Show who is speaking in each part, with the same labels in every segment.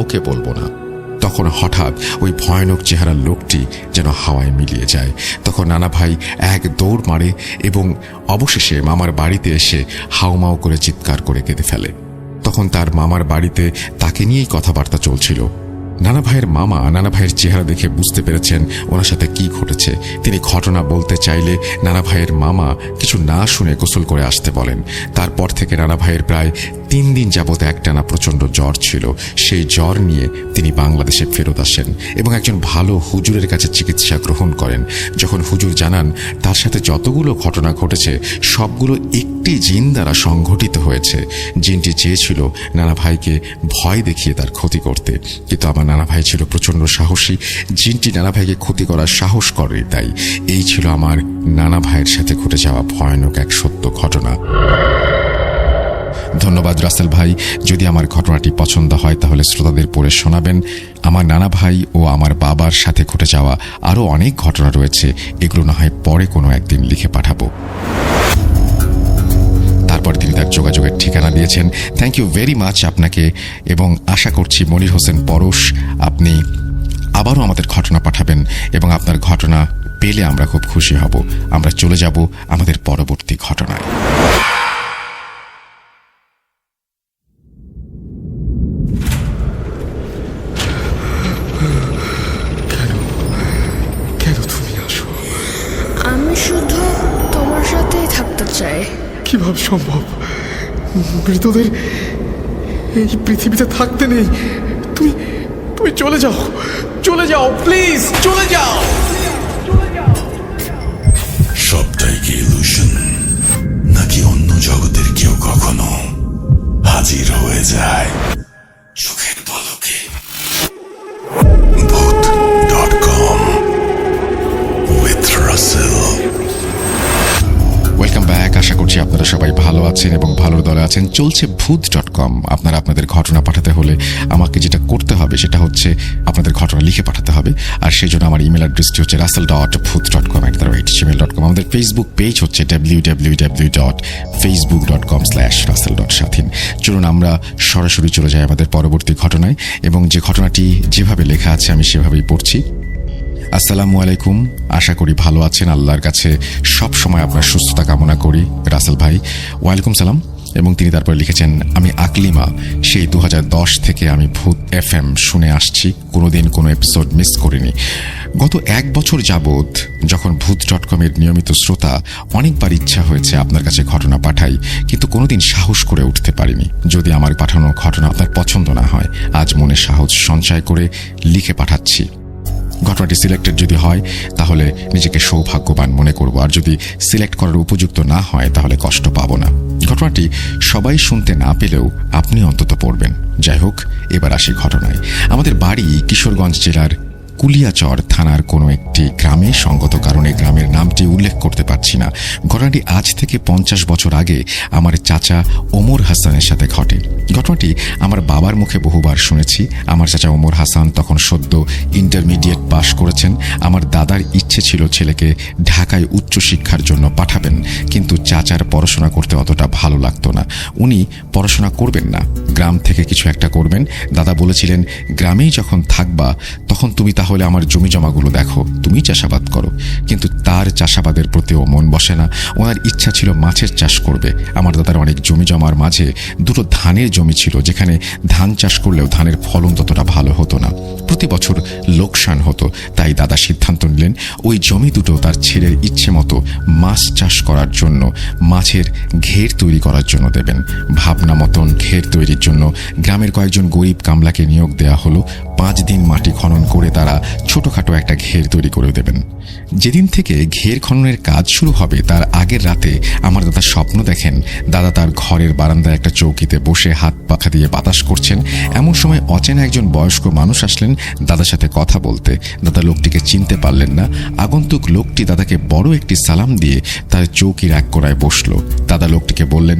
Speaker 1: কাউকে বলব না। তখন হঠাৎ ওই ভয়ানক চেহারার লোকটি যেন হাওয়ায় মিলিয়ে যায়। তখন নানা ভাই এক দৌড় মারে এবং অবশেষে মামার বাড়িতে এসে হাউমাউ করে চিৎকার করে কেঁদে ফেলে। তখন তার মামার বাড়িতে তাকে নিয়েই কথাবার্তা চলছিল। নানা ভাইয়ের মামা নানা ভাইয়ের চেহারা দেখে বুঝতে পেরেছেন ওনার সাথে কি ঘটেছে। তিনি ঘটনা বলতে চাইলে নানা ভাইয়ের মামা কিছু না শুনে গোসল করে আসতে বলেন। তারপর থেকে নানা ভাইয়ের প্রায় তিন দিন যাবৎ একটানা প্রচণ্ড জ্বর ছিল। সেই জ্বর নিয়ে তিনি বাংলাদেশে ফেরত আসেন এবং একজন ভালো হুজুরের কাছে চিকিৎসা গ্রহণ করেন। যখন হুজুর জানান, তার সাথে যতগুলো ঘটনা ঘটেছে, সবগুলো একটি জিন দ্বারা সংঘটিত হয়েছে। জিনটি চেয়েছিল নানা ভাইকে ভয় দেখিয়ে তার ক্ষতি করতে। কিন্তু আমার নানা ভাই ছিল প্রচণ্ড সাহসী। জিনটি নানা ভাইকে ক্ষতি করার সাহস করে তাই। এই ছিল আমার নানা ভাইয়ের সাথে ঘটে যাওয়া ভয়ানক এক সত্য ঘটনা। ধন্যবাদ রাসেল ভাই। যদি আমার ঘটনাটি পছন্দ হয়, তাহলে শ্রোতাদের পড়ে শোনাবেন। আমার নানা ভাই ও আমার বাবার সাথে ঘটে যাওয়া আরও অনেক ঘটনা রয়েছে। এগুলো না হয় পরে কোনো একদিন লিখে পাঠাবো। তারপর তিনি তার যোগাযোগের ঠিকানা দিয়েছেন। থ্যাংক ইউ ভেরি মাচ আপনাকে, এবং আশা করছি মনির হোসেন পরশ আপনি আবারও আমাদের ঘটনা পাঠাবেন, এবং আপনার ঘটনা পেলে আমরা খুব খুশি হব। আমরা চলে যাব আমাদের পরবর্তী ঘটনায়।
Speaker 2: সম্ভব। মৃতদের এই পৃথিবীতে থাকতে নেই। তুমি তুমি চলে যাও। চলে যাও প্লিজ চলে যাও।
Speaker 3: সবটাই কি ইলুশন নাকি অন্য জগতের কেউ কখনো হাজির হয়ে যায়?
Speaker 1: আপনারা সবাই ভালো আছেন এবং ভালো দলে আছেন, চলছে ভূত ডট কম আপনারা আপনাদের ঘটনা পাঠাতে হলে আমাকে যেটা করতে হবে সেটা হচ্ছে আপনাদের ঘটনা লিখে পাঠাতে হবে। আর সেই জন্য আমার ইমেল অ্যাড্রেসটি হচ্ছে রাসেল ডট ভূত dot com at the rate Gmail dot com আমাদের ফেসবুক পেজ হচ্ছে W W W dot Facebook dot com slash Russell dot Swadhin চলুন আমরা সরাসরি চলে যাই আমাদের পরবর্তী ঘটনায়, এবং যে ঘটনাটি যেভাবে লেখা আছে আমি সেভাবেই পড়ছি। আসসালামু আলাইকুম। আশা করি ভালো আছেন। আল্লাহর কাছে সব সময় আপনার সুস্থতা কামনা করি। রাসেল ভাই, ওয়ালাইকুম সালাম। এবং তিনি তারপর লিখেছেন, আমি আকলিমা। সেই দু হাজার দশ থেকে আমি ভূত এফ এম শুনে আসছি। কোনোদিন কোনো এপিসোড মিস করিনি। গত এক বছর যাবৎ যখন ভূত ডট কমের নিয়মিত শ্রোতা অনেকবার ইচ্ছা হয়েছে আপনার কাছে ঘটনা পাঠাই, কিন্তু কোনোদিন সাহস করে উঠতে পারিনি। যদি আমার পাঠানো ঘটনা আপনার পছন্দ না হয়, আজ মনে সাহস সঞ্চয় করে লিখে পাঠাচ্ছি। ঘটনাটি সিলেক্টেড যদি হয়, তাহলে নিজেকে সৌভাগ্যবান মনে করব। আর যদি সিলেক্ট করার উপযুক্ত না হয়, তাহলে কষ্ট পাবো না। ঘটনাটি সবাই শুনতে না পেলেও আপনি অন্তত পড়বেন। যাই হোক, এবার আসি ঘটনায়। আমাদের বাড়ি কিশোরগঞ্জ জেলার কুলিয়াচর থানার কোনো একটি গ্রামে, সঙ্গত কারণে গ্রামের নামটি উল্লেখ করতে পারছি না। ঘটনাটি আজ থেকে পঞ্চাশ বছর আগে আমার চাচা ওমর হাসানের সাথে ঘটে। ঘটনাটি আমার বাবার মুখে বহুবার শুনেছি। আমার চাচা ওমর হাসান তখন সদ্য ইন্টারমিডিয়েট পাশ করেছেন। আমার দাদার ইচ্ছে ছিল ছেলেকে ঢাকায় উচ্চশিক্ষার জন্য পাঠাবেন, কিন্তু চাচার পড়াশোনা করতে অতটা ভালো লাগতো না। উনি পড়াশোনা করবেন না। গ্রাম থেকে কিছু একটা করবেন। দাদা বলেছিলেন, গ্রামেই যখন থাকবা তখন তুমি তাহলে আমার জমি জমাগুলো দেখো, তুমি চাষাবাদ করো। কিন্তু তার চাষাবাদের প্রতিও মন বসে না। ওনার ইচ্ছা ছিল মাছের চাষ করবে। আমার দাদার অনেক জমি জমার মাঝে দুটো ধানের জমি ছিল, যেখানে ধান চাষ করলেও ধানের ফলন ততটা ভালো হতো না। প্রতি বছর লোকসান হতো, তাই দাদা সিদ্ধান্ত নিলেন, ওই জমি দুটো তার ছেলের ইচ্ছে মতো মাছ চাষ করার জন্য, মাছের ঘের তৈরি করার জন্য দেবেন। ভাবনা মতন ঘের তৈরির জন্য গ্রামের কয়েকজন গরিব কামলাকে নিয়োগ দেওয়া হলো। পাঁচ দিন মাটি খনন করে তারা ছোটখাটো একটা ঘের তৈরি করে দেবেন। যেদিন থেকে ঘের খননের কাজ শুরু হবে, তার আগের রাতে আমার দাদা স্বপ্ন দেখেন, দাদা তার ঘরের বারান্দায় একটা চৌকিতে বসে হাত পাখা দিয়ে বাতাস করছেন। এমন সময় অচেনা একজন বয়স্ক মানুষ আসলেন দাদার সাথে কথা বলতে। দাদা লোকটিকে চিনতে পারলেন না। আগন্তুক লোকটি দাদাকে বড় একটি সালাম দিয়ে তার চৌকির এক কোনায় বসল। দাদা লোকটিকে বললেন,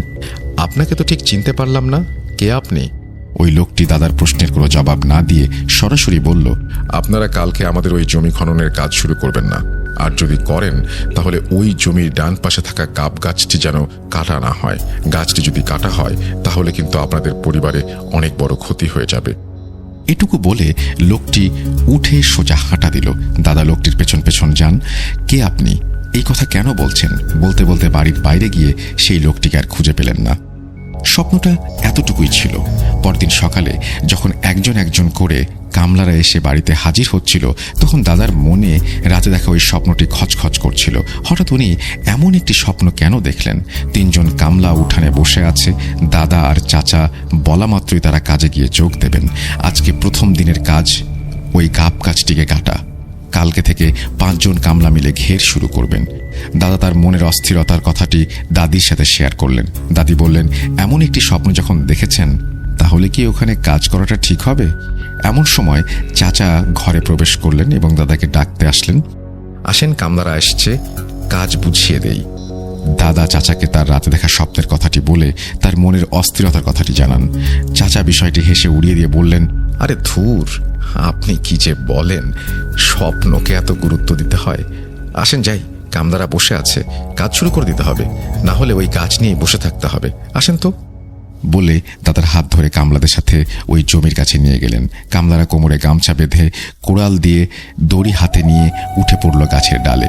Speaker 1: আপনাকে তো ঠিক চিনতে পারলাম না। কে আপনি? ওই লোকটি দাদার প্রশ্নের কোনো জবাব না দিয়ে সরাসরি বলল আপনারা কালকে আমাদের ওই জমি খননের কাজ শুরু করবেন না। আর যদি করেন তাহলে ওই জমির ডান পাশে থাকা কাপ গাছটি যেন কাটা না হয়। গাছটি যদি কাটা হয় তাহলে কিন্তু আপনাদের পরিবারে অনেক বড় ক্ষতি হয়ে যাবে। এটুকু বলে লোকটি উঠে সোজা হাঁটা দিল। দাদা লোকটির পেছন পেছন যান। কে আপনি? এই কথা কেন বলছেন? বলতে বলতে বাড়ির বাইরে গিয়ে সেই লোকটিকে আর খুঁজে পেলেন না। স্বপ্নটা এতটুকুই ছিল। পরদিন সকালে যখন একজন একজন করে কামলারা এসে বাড়িতে হাজির হচ্ছিল, তখন দাদার মনে রাতে দেখা ওই স্বপ্নটি খচখচ করছিল। হঠাৎ উনি এমন একটি স্বপ্ন কেন দেখলেন? তিনজন কামলা উঠানে বসে আছে, দাদা আর চাচা বলা মাত্রই তারা কাজে গিয়ে যোগ দেবেন। আজকে প্রথম দিনের কাজ, ওই গাব গাছটিকে কাটা। কালকে থেকে পাঁচজন কামলা মিলে ঘের শুরু করবেন। দাদা তার মনের অস্থিরতার কথাটি দাদির সাথে শেয়ার করলেন। দাদি বললেন, এমন একটি স্বপ্ন যখন দেখেছেন তাহলে কি ওখানে কাজ করাটা ঠিক হবে? এমন সময় চাচা ঘরে প্রবেশ করলেন এবং দাদাকে ডাকতে আসলেন। আসেন কামদারা এসছে, কাজ বুঝিয়ে দেই। দাদা চাচাকে তার রাতে দেখা স্বপ্নের কথাটি বলে তার মনের অস্থিরতার কথাটি জানান। চাচা বিষয়টি হেসে উড়িয়ে দিয়ে বললেন, আরে ধুর, আপনি কি যে বলেন? স্বপ্নকে এত গুরুত্ব দিতে হয়। আসেন যাই কামদারা বসে আছে, কাজ শুরু করে দিতে হবে। না হলে ওই কাজ নিয়ে বসে থাকতে হবে। আসেন তো। বলে দাদার হাত ধরে কামলাদের সাথে ওই জমির কাছে নিয়ে গেলেন। কামলারা কোমরে গামছা বেঁধে কোড়াল দিয়ে দড়ি হাতে নিয়ে উঠে পড়ল গাছের ডালে।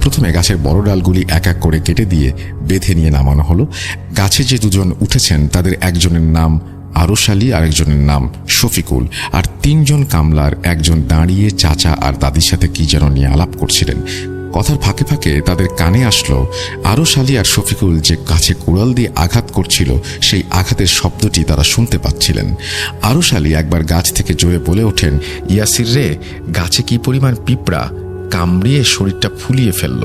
Speaker 1: প্রথমে গাছের বড় ডালগুলি এক এক করে কেটে দিয়ে বেঁধে নিয়ে নামানো হলো। গাছে যে দুজন উঠেছেন, তাদের একজনের নাম আরশালী আর একজনের নাম শফিকুল, আর তিনজন কামলার একজন দাঁড়িয়ে চাচা আর দাদির সাথে কি যেন নিয়ে আলাপ করছিলেন। কথার ফাঁকে ফাঁকে তাদের কানে আসলো আরশালী আর শফিকুল যে গাছে কুড়াল দিয়ে আঘাত করছিল, সেই আঘাতের শব্দটি তারা শুনতে পাচ্ছিলেন। আরশালী একবার গাছ থেকে জোরে বলে ওঠেন, ইয়াসির রে, গাছে কি পরিমাণ পিঁপড়া? কামড়িয়ে শরীরটা ফুলিয়ে ফেলল।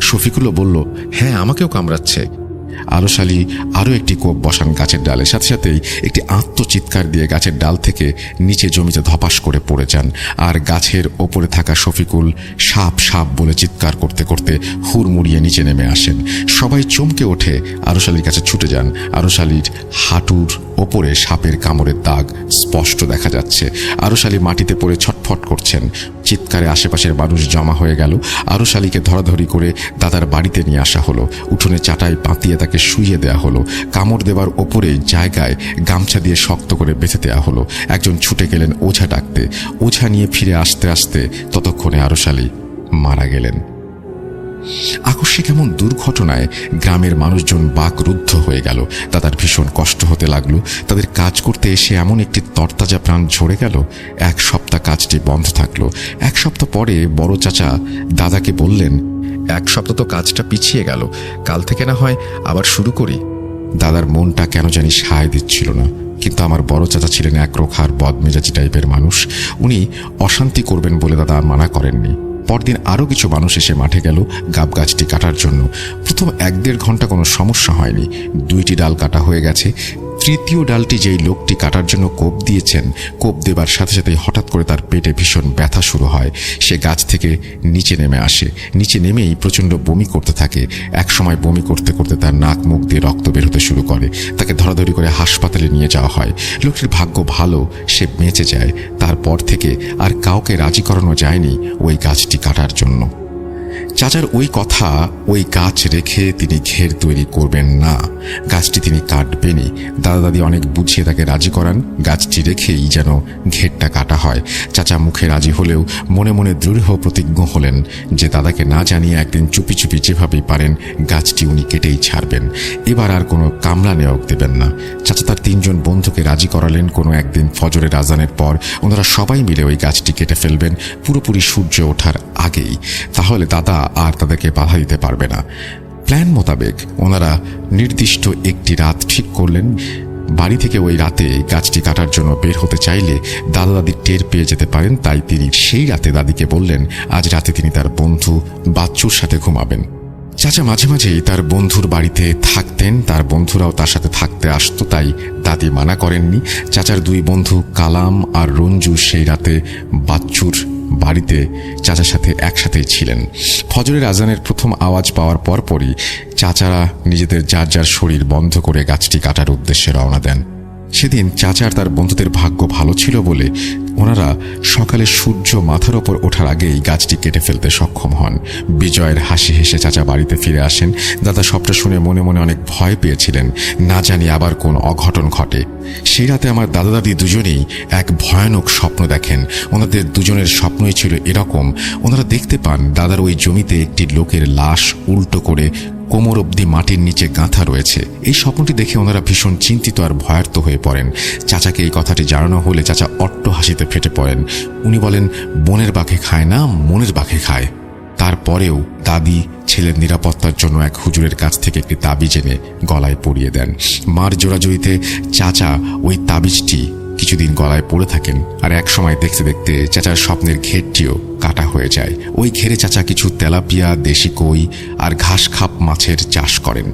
Speaker 1: শফিকুলও বলল হ্যাঁ আমাকেও কামড়াচ্ছে। আরশালী আরও একটি কোপ বসান গাছের ডালে। সাথে সাথেই একটি আত্মচিৎকার দিয়ে গাছের ডাল থেকে নিচে জমিতে ধপাস করে পড়ে যান। আর গাছের ওপরে থাকা শফিকুল সাপ সাপ বলে চিৎকার করতে করতে হুড়মুড়িয়ে নিচে নেমে আসেন। সবাই চমকে ওঠে। আরশালির কাছে ছুটে যান। আরশালির হাঁটুর ওপরে সাপের কামড়ের দাগ স্পষ্ট দেখা যাচ্ছে। আরশালী মাটিতে পড়ে ছটফট করছেন। চিৎকারে আশেপাশের মানুষ জমা হয়ে গেল। আরশালীকে ধরাধরি করে দাদার বাড়িতে নিয়ে আসা হলো। উঠোনে চাটাই পাতিয়ে তাকে শুইয়ে দেওয়া হলো। কামড় দেবার ওপরে জায়গায় গামছা দিয়ে শক্ত করে বেঁধে দেওয়া হলো। একজন ছুটে গেলেন ওঝা ডাকতে। ওঝা নিয়ে ফিরে আসতে আসতে ততক্ষণে আরশালী মারা গেলেন। আকস্মিক এমন দুর্ঘটনায় গ্রামের মানুষজন বাকরুদ্ধ হয়ে গেল। তাদের ভীষণ কষ্ট হতে লাগল। তাদের কাজ করতে এসে এমন একটি তরতাজা প্রাণ ঝরে গেল। এক সপ্তাহ কাজটি বন্ধ থাকল। এক সপ্তাহ পরে বড় চাচা দাদাকে বললেন, এক সপ্তাহ তো কাজটা পিছিয়ে গেল। কাল থেকে না হয় আবার শুরু করি। দাদার মনটা কেন জানি সায় দিচ্ছিল না। কিন্তু আমার বড় চাচা ছিলেন এক রোখার বদমেজাজি টাইপের মানুষ। উনি অশান্তি করবেন বলে দাদা মানা করেননি। পরদিন আরও কিছু মানুষ এসে মাঠে গেল গাব গাছটি কাটার জন্য। প্রথম এক দেড় ঘণ্টা কোনো সমস্যা হয়নি। দুইটি ডাল কাটা হয়ে গেছে। তৃতীয় ডালটি যেই লোকটি কাটার জন্য কোপ দিয়েছেন, কোপ দেবার সাথে সাথে হঠাৎ করে তার পেটে ভীষণ ব্যথা শুরু হয়। সে গাছ থেকে নিচে নেমে আসে। নিচে নেমেই প্রচণ্ড বমি করতে থাকে। এক সময় বমি করতে করতে তার নাক মুখ দিয়ে রক্ত বের হতে শুরু করে। তাকে ধরাধরি করে হাসপাতালে নিয়ে যাওয়া হয়। লোকটির ভাগ্য ভালো, সে বেঁচে যায়। তারপর থেকে আর কাউকে রাজি করানো যায়নি ওই গাছটি কাটার জন্য। চাচার ওই কথা ওই গাছ রেখে তিনি ঘের তৈরি করবেন না। গাছটি তিনি কাটবেনই। দাদা দাদি অনেক বুঝিয়ে তাকে রাজি করান। গাছটি রেখেই যেন ঘেরটা কাটা হয়। চাচা মুখে রাজি হলেও মনে মনে দৃঢ় প্রতিজ্ঞ হলেন যে দাদাকে না জানিয়ে একদিন চুপি চুপি যেভাবেই পারেন, গাছটি উনি কেটেই ছাড়বেন। এবার আর কোনো কামলা নেওয়া দেবেন না। চাচা তার তিনজন বন্ধুকে রাজি করালেন কোনো একদিন ফজরের আজানের পর। ওনারা সবাই মিলে ওই গাছটি কেটে ফেলবেন। পুরোপুরি সূর্য ওঠার আগেই। তাহলে দাদা আর তাদেরকে বাধা দিতে পারবে না। প্ল্যান মোতাবেক ওনারা নির্দিষ্ট একটি রাত ঠিক করলেন। বাড়ি থেকে ওই রাতে গাছটি কাটার জন্য বের হতে চাইলে দাদা দাদি টের পেয়ে যেতে পারেন, তাই তিনি সেই রাতে দাদিকে বললেন, আজ রাতে তিনি তার বন্ধু বাচ্চুর সাথে ঘুমাবেন। চাচা মাঝে মাঝেই তার বন্ধুর বাড়িতে থাকতেন, তার বন্ধুরাও তার সাথে থাকতে আসতো, তাই দাদি মানা করেননি। চাচার দুই বন্ধু কালাম আর রঞ্জু সেই রাতে বাচ্চুর বাড়িতে চাচার সাথে একসাথেই ছিলেন। ফজরের আজানের প্রথম আওয়াজ পাওয়ার পরপরই চাচারা নিজেদের যার যার শরীর বন্ধ করে গাছটি কাটার উদ্দেশ্যে রওনা দেন। সেদিন চাচা আর তার বন্ধুদের ভাগ্য ভালো ছিল বলে ওনারা সকালে সূর্য মাথার ওপর ওঠার আগেই গাছটি কেটে ফেলতে সক্ষম হন। বিজয়ের হাসি হেসে চাচা বাড়িতে ফিরে আসেন। দাদা সবটা শুনে মনে মনে অনেক ভয় পেয়েছিলেন। না জানি আবার কোন অঘটন ঘটে। সেই রাতে আমার দাদা দাদি দুজনেই এক ভয়ানক স্বপ্ন দেখেন। ওনাদের দুজনের স্বপ্নই ছিল এরকম। ওনারা দেখতে পান দাদার ওই জমিতে একটি লোকের লাশ উল্টো করে কোমর অবধি মাটির নিচে গাঁথা রয়েছে। এই স্বপ্নটি দেখে ওনারা ভীষণ চিন্তিত আর ভয়ার্থ হয়ে পড়েন। চাচাকে এই কথাটি জানানো হলে চাচা অট্ট হাসিতে ফেটে পড়েন। উনি বলেন, বনের বাঘে খায় না, মনের বাঘে খায়। তারপরেও দাদি ছেলের নিরাপত্তার জন্য এক হুজুরের কাছ থেকে একটি তাবিজ এনে গলায় পরিয়ে দেন। মার জোড়াজুড়িতে চাচা ওই তাবিজটি কিছুদিন গলায় পড়ে থাকেন আর এক সময় দেখতে দেখতে চাচার স্বপ্নের ঘেরটিও কাটা হয়ে যায়। ওই ঘেরে চাচা কিছু তেলাপিয়া, দেশি কই আর ঘাস খাপ মাছের চাষ করেন।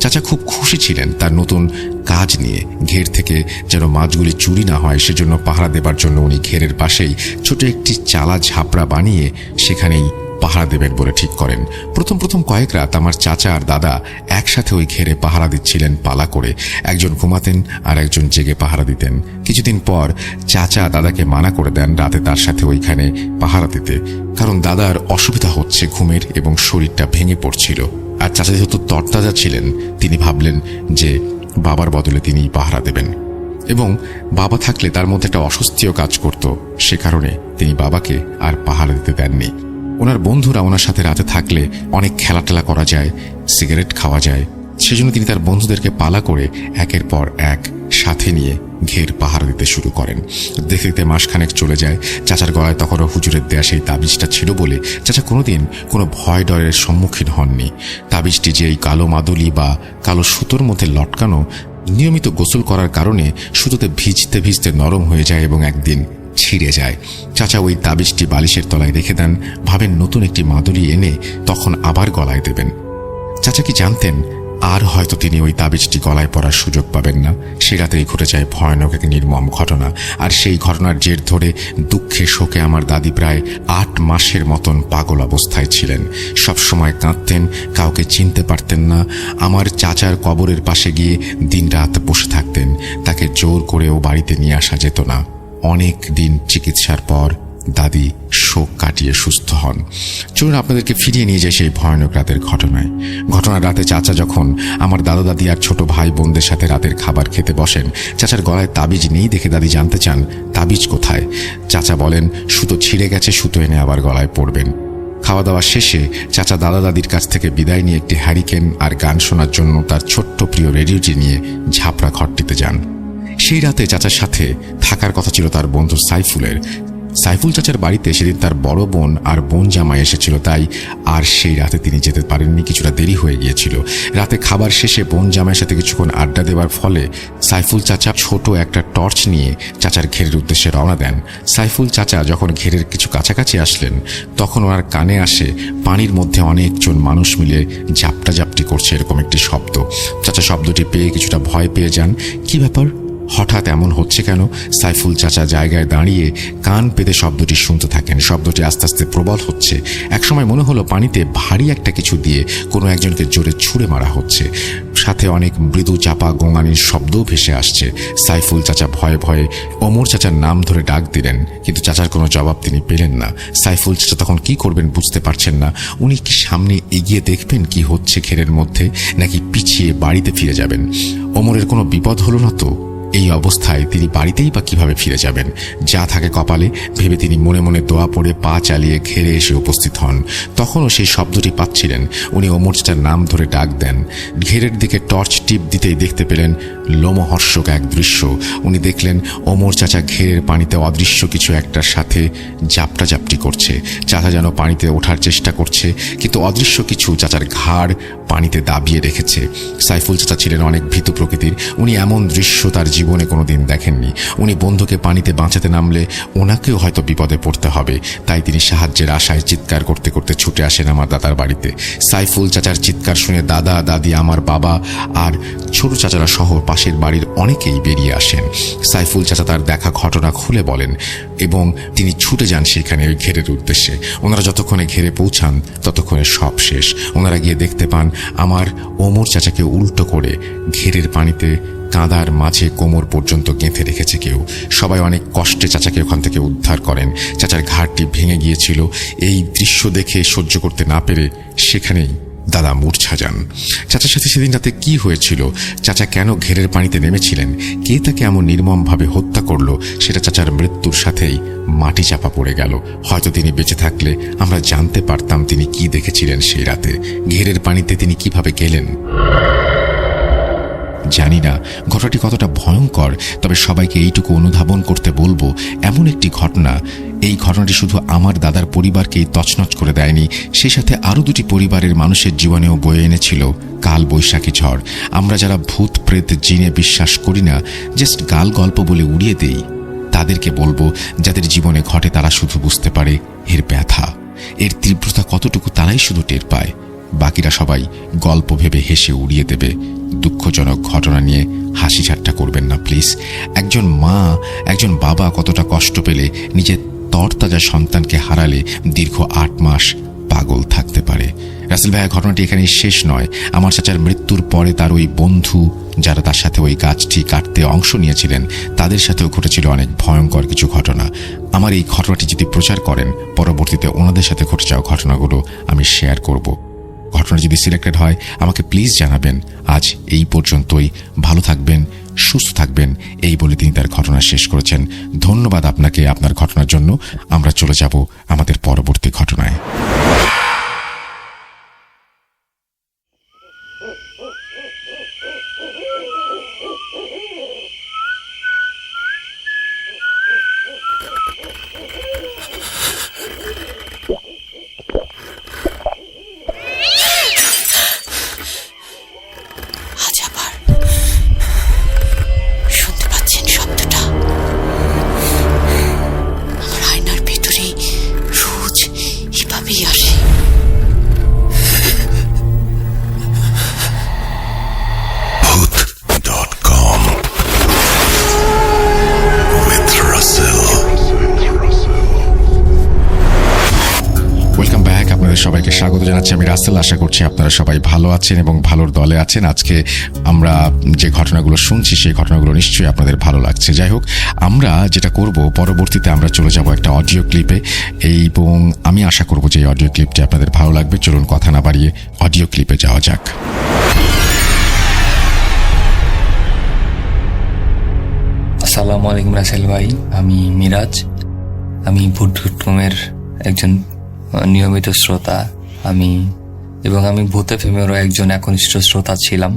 Speaker 1: চাচা খুব খুশি ছিলেন তার নতুন কাজ নিয়ে। ঘের থেকে যেন মাছগুলি চুরি না হয় সেজন্য পাহারা দেবার জন্য উনি ঘেরের পাশেই ছোট একটি চালা ঝাপড়া বানিয়ে সেখানেই পাহারা দেবেন বলে ঠিক করেন। প্রথম প্রথম কয়েক রাত আমার চাচা আর দাদা একসাথে ওই ঘেরে পাহারা দিচ্ছিলেন, পালা করে। একজন ঘুমাতেন আর একজন জেগে পাহারা দিতেন। কিছুদিন পর চাচা দাদাকে মানা করে দেন রাতে তার সাথে ওইখানে পাহারা দিতে। কারণ দাদার অসুবিধা হচ্ছে ঘুমের এবং শরীরটা ভেঙে পড়ছিল। আর চাচা যেহেতু তরতাজা ছিলেন, তিনি ভাবলেন যে বাবার বদলে তিনি পাহারা দেবেন। এবং বাবা থাকলে তার মধ্যে একটা অস্বস্তিও কাজ করত। সে কারণে তিনি বাবাকে আর পাহারা দিতে দেননি। ওনার বন্ধুরা ওনার সাথে রাতে থাকলে অনেক খেলাটেলা করা যায়, সিগারেট খাওয়া যায়। সেজন্য তিনি তার বন্ধুদেরকে পালা করে একের পর এক সাথে নিয়ে ঘের পাহারা দিতে শুরু করেন। দেখতে দেখতে মাসখানেক চলে যায়। চাচার গলায় তখনও হুজুরের দেয়া সেই তাবিজটা ছিল বলে চাচা কোনোদিন কোনো ভয় ডরের সম্মুখীন হননি। তাবিজটি যে এই কালো মাদুলি বা কালো সুতোর মধ্যে লটকানো, নিয়মিত গোসল করার কারণে সুতোতে ভিজতে ভিজতে নরম হয়ে যায় এবং একদিন ছিঁড়ে যায়। চাচা ওই তাবিজটি বালিশের তলায় রেখে দেন। ভাবেন নতুন একটি মাদুলি এনে তখন আবার গলায় দেবেন। চাচা কি জানতেন? আর হয়তো তিনি ওই তাবিজটি গলায় পড়ার সুযোগ পাবেন না। সে রাতেই ঘটে যায় ভয়ানক এক নির্মম ঘটনা। আর সেই ঘটনার জের ধরে দুঃখে শোকে আমার দাদি প্রায় আট মাসের মতন পাগল অবস্থায় ছিলেন। সব সময় কাঁদতেন, কাউকে চিনতে পারতেন না। আমার চাচার কবরের পাশে গিয়ে দিনরাত বসে থাকতেন। তাকে জোর করেও বাড়িতে নিয়ে আসা যেত না। অনেক দিন চিকিৎসার পর দাদি শোক কাটিয়ে সুস্থ হন। চলুন আপনাদেরকে ফিরিয়ে নিয়ে যায় সেই ভয়ানক রাতের ঘটনায়। ঘটনার রাতে চাচা যখন আমার দাদা দাদি আর ছোট ভাই বোনদের সাথে রাতের খাবার খেতে বসেন, চাচার গলায় তাবিজ নেই দেখে দাদি জানতে চান, তাবিজ কোথায়? চাচা বলেন, সুতো ছিঁড়ে গেছে, সুতো এনে আবার গলায় পড়বেন। খাওয়া দাওয়া শেষে চাচা দাদা দাদির কাছ থেকে বিদায় নিয়ে একটি হ্যারিকেন আর গান শোনার জন্য তার ছোট্ট প্রিয় রেডিওটি নিয়ে ঝাপড়া ঘরটিতে যান। সেই রাতে চাচার সাথে থাকার কথা ছিল তার বন্ধু সাইফুলের। সাইফুল চাচার বাড়িতে সেদিন তার বড় বোন আর বোন জামাই এসেছিল, তাই আর সেই রাতে তিনি যেতে পারেননি, কিছুটা দেরি হয়ে গিয়েছিল। রাতে খাবার শেষে বোন জামাইয়ের সাথে কিছুক্ষণ আড্ডা দেওয়ার ফলে সাইফুল চাচা ছোট একটা টর্চ নিয়ে চাচার ঘেরের উদ্দেশ্যে রওনা দেন। সাইফুল চাচা যখন ঘেরের কিছু কাছাকাছি আসলেন, তখন ওনার কানে আসে পানির মধ্যে অনেকজন মানুষ মিলে ঝাপটা ঝাপটি করছে এরকম একটি শব্দ। চাচা শব্দটি পেয়ে কিছুটা ভয় পেয়ে যান। কি ব্যাপার? হঠাৎ এমন হচ্ছে কেন? সাইফুল চাচা জায়গায় দাঁড়িয়ে কান পেতে শব্দটি শুনতে থাকেন। শব্দটি আস্তে আস্তে প্রবল হচ্ছে। একসময় মনে হলো পানিতে ভারী একটা কিছু দিয়ে কোনো একজনকে জোরে ছুঁড়ে মারা হচ্ছে। সাথে অনেক মৃদু চাপা গোঙানির শব্দও ভেসে আসছে। সাইফুল চাচা ভয়ে ভয়ে অমর চাচার নাম ধরে ডাক দিলেন, কিন্তু চাচার কোনো জবাব তিনি পেলেন না। সাইফুল চাচা তখন কি করবেন বুঝতে পারছেন না। উনি কি সামনে এগিয়ে দেখবেন কি হচ্ছে ঘেরের মধ্যে, নাকি পিছিয়ে বাড়িতে ফিরে যাবেন? অমরের কোনো বিপদ হলো না তো? এই অবস্থায় তিনি বাড়িতেই বা কীভাবে ফিরে যাবেন? যা থাকে কপালে, ভেবে তিনি মনে মনে দোয়া পড়ে পা চালিয়ে ঘেরে এসে উপস্থিত হন। তখনও সেই শব্দটি পাচ্ছিলেন। উনি অমরচার নাম ধরে ডাক দেন। ঘেরের দিকে টর্চ টিপ দিতেই দেখতে পেলেন লোমহর্ষক এক দৃশ্য। উনি দেখলেন অমর চাচা ঘেরের পানিতে অদৃশ্য কিছু একটার সাথে জাপটা জাপটি করছে। চাচা যেন পানিতে ওঠার চেষ্টা করছে, কিন্তু অদৃশ্য কিছু চাচার ঘাড় পানিতে দাবিয়ে রেখেছে। সাইফুল চাচা ছিলেন অনেক ভীত প্রকৃতির। উনি এমন দৃশ্য তার জীবনে কোনোদিন দেখেননি। উনি বন্ধুকে পানিতে বাঁচাতে নামলে ওনাকেও হয়তো বিপদে পড়তে হবে। তাই তিনি সাহায্যের আশায় চিৎকার করতে করতে ছুটে আসেন আমার দাদার বাড়িতে। সাইফুল চাচার চিৎকার শুনে দাদা, দাদি, আমার বাবা আর ছোট চাচারা সহ পাশের বাড়ির অনেকেই বেরিয়ে আসেন। সাইফুল চাচা তার দেখা ঘটনা খুলে বলেন এবং তিনি ছুটে যান সেখানে ওই ঘেরের উদ্দেশ্যে। ওনারা যতক্ষণে ঘেরে পৌঁছান, ততক্ষণে সব শেষ। ওনারা গিয়ে দেখতে পান আমার ওমর চাচাকে উল্টো করে ঘেরের পানিতে কাঁদার মাঝে কোমর পর্যন্ত গেঁথে রেখেছে কেউ। সবাই অনেক কষ্টে চাচাকে ওখান থেকে উদ্ধার করেন। চাচার ঘাটটি ভেঙে গিয়েছিল। এই দৃশ্য দেখে সহ্য করতে না পেরে সেখানেই দাদা মূর্ছা যান। চাচার সাথে সেদিন রাতে কি হয়েছিল? চাচা কেন ঘেরের পানিতে নেমেছিলেন? কে তাকে এমন নির্মমভাবে হত্যা করল? সেটা চাচার মৃত্যুর সাথেই মাটি চাপা পড়ে গেল। হয়তো তিনি বেঁচে থাকলে আমরা জানতে পারতাম তিনি কি দেখেছিলেন সেই রাতে। ঘেরের পানিতে তিনি কীভাবে গেলেন। জানি না, ঘটনাটি কতটা ভয়ঙ্কর, তবে সবাইকে এইটুকু অনুধাবন করতে বলব, এমন একটি ঘটনা। এই ঘটনাটি শুধু আমার দাদার পরিবারকেই তছনছ করে দেয়নি সেই সাথে আরও দুটি পরিবারের মানুষের জীবনেও বয়ে এনেছিল, কাল বৈশাখী ঝড়। আমরা যারা ভূত, প্রেত, জিনে বিশ্বাস করি না, জাস্ট গাল গল্প বলে উড়িয়ে দেই। তাদেরকে বলব, যাদের জীবনে ঘটে তারা শুধু বুঝতে পারে এর ব্যথা। এর তীব্রতা কতটুকু তারাই শুধু টের পায়। বাকিরা সবাই গল্প ভেবে হেসে উড়িয়ে দেবে। দুঃখজনক ঘটনা নিয়ে হাসি ঠাট্টা করবেন না, প্লিজ। একজন মা, একজন বাবা কতটা কষ্ট পেলে নিজের তরতাজা সন্তানকে হারালে দীর্ঘ আট মাস পাগল থাকতে পারে। রাসেল ভাইয়া, ঘটনাটি এখানে শেষ নয়। আমার চাচার মৃত্যুর পরে তার ওই বন্ধু যারা তার সাথে ওই গাছটি কাটতে অংশ নিয়েছিলেন, তাদের সাথেও ঘটেছিল অনেক ভয়ঙ্কর কিছু ঘটনা। আমার এই ঘটনাটি যদি প্রচার করেন, পরবর্তীতে ওনাদের সাথে ঘটে যাওয়া ঘটনাগুলো আমি শেয়ার করব। ঘটনা যদি সিলেক্টেড হয়, আমাকে প্লিজ জানাবেন। আজ এই পর্যন্তই। ভালো থাকবেন, সুস্থ থাকবেন, এই বলে তিনি তার ঘটনা শেষ করেছেন। ধন্যবাদ আপনাকে আপনার ঘটনার জন্য। আমরা চলে যাব আমাদের পরবর্তী ঘটনায়।
Speaker 3: রাসেল,
Speaker 1: আশা করছি আপনারা সবাই ভালো আছেন এবং ভালোর দলে আছেন। আজকে আমরা যে ঘটনাগুলো শুনছি, সেই ঘটনাগুলো নিশ্চয়ই আপনাদের ভালো লাগছে। যাই হোক, আমরা যেটা করব, পরবর্তীতে আমরা চলে যাব একটা অডিও ক্লিপে। এবং আমি আশা করব যে এই অডিও ক্লিপটি আপনাদের ভালো লাগবে। চলুন কথা না বাড়িয়ে অডিও ক্লিপে যাওয়া যাক।
Speaker 4: আসসালামু আলাইকুম রাসেল ভাই, আমি মিরাজ। আমি ভুট ডটকমের একজন নিয়মিত শ্রোতা। আমি এবং আমি ভূতে ফেমেরও একজন একনিষ্ঠ শ্রোতা ছিলাম।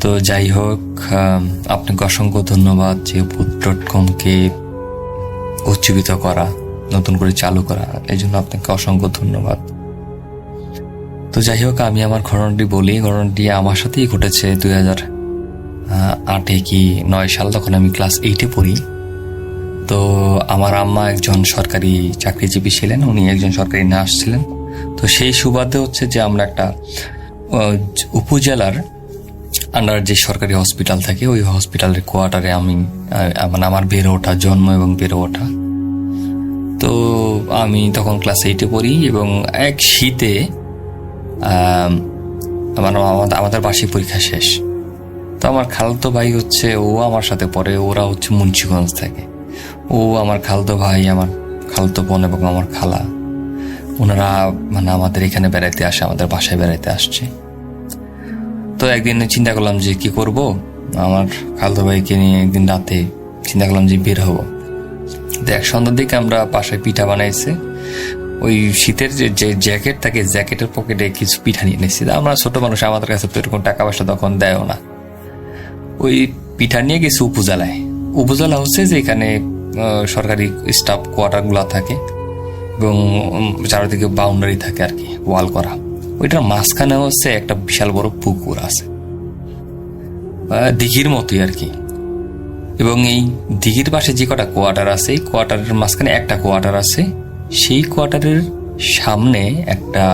Speaker 4: তো যাই হোক আপনাকে অসংখ্য ধন্যবাদ যে ভূত ডট কমকে উজ্জীবিত করা, নতুন করে চালু করা এই জন্য আপনাকে অসংখ্য ধন্যবাদ। তো যাই হোক, আমি আমার ঘটনাটি বলি। ঘটনাটি আমার সাথেই ঘটেছে দুই হাজার আটে কি নয় সাল, তখন আমি ক্লাস এইটে পড়ি। তো আমার আম্মা একজন সরকারি চাকরিজীবী ছিলেন, উনি একজন সরকারি নার্স ছিলেন। তো সেই সুবাদে হচ্ছে যে আমরা একটা উপজেলার আন্ডার যে সরকারি হসপিটাল থাকে, ওই হসপিটালের কোয়ার্টারে আমি মানে আমার বেড়ে ওঠা, জন্ম এবং বেড়ে ওঠা। তো আমি তখন ক্লাস এইটে পড়ি এবং এক শীতে আমার আমাদের বার্ষিক পরীক্ষা শেষ। তো আমার খালতো ভাই হচ্ছে, ও আমার সাথে পড়ে, ওরা হচ্ছে মুন্সিগঞ্জ থেকে। ও আমার খালতো ভাই, আমার খালতো বোন এবং আমার খালা। ওনারা মানে আমাদের এখানে বেড়াইতে আসে, আমাদের বাসায় বেড়াইতে আসছে। তো একদিন চিন্তা করলাম যে কি করব? আমার খালতো ভাইকে নিয়ে একদিন রাতে চিন্তা করলাম যে বের হব। তো এক সন্ধ্যার দিকে আমরা বাসায় পিঠা বানাইছে। ওই শীতের যে জ্যাকেট থাকে জ্যাকেটের পকেটে কিছু পিঠা নিয়ে নিচ্ছি আমরা ছোট মানুষ, আমাদের কাছে তো এরকম টাকা পয়সা তখন দেয়ও না। ওই পিঠা নিয়ে গেছি উপজেলায়। উপজেলা হচ্ছে যে এখানে সরকারি স্টাফ কোয়ার্টারগুলো থাকে। এবং চারিদিকে বাউন্ডারি থাকে আর কি ওয়াল করা। ওইটার মাঝখানে হচ্ছে একটা বিশাল বড় পুকুর আছে। দিঘির মতোই আর কি। এবং এই দিঘির পাশে যে কটা কোয়ার্টার আছে, এই কোয়ার্টারের মাঝখানে একটা কোয়ার্টার আছে। সেই কোয়ার্টারের সামনে একটা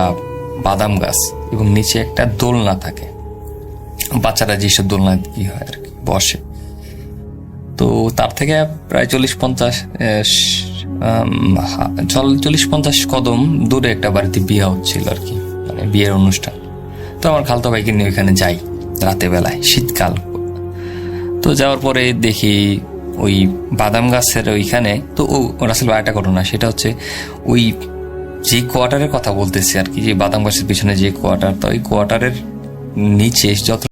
Speaker 4: বাদাম গাছ এবং নিচে একটা দোলনা থাকে। বাচ্চারা যেসব দোলনা কি হয় আর কি, বসে। তো তার থেকে প্রায় চল্লিশ পঞ্চাশ চল্লিশ পঞ্চাশ কদম দূরে একটা বাড়িতে বিয়ে হচ্ছিল আর কি মানে বিয়ের অনুষ্ঠান। তো আমার খালতো ভাইকে নিয়ে ওইখানে যাই, রাতে বেলায়, শীতকাল। তো যাওয়ার পরে দেখি ওই বাদাম গাছের ওইখানে, তো ও, রাসেল ভাই একটা ঘটনা, সেটা হচ্ছে ওই যে কোয়ার্টারের কথা বলতেছি আর কি, যে বাদাম গাছের পিছনে যে কোয়ার্টার, তো ওই কোয়ার্টারের নিচে যত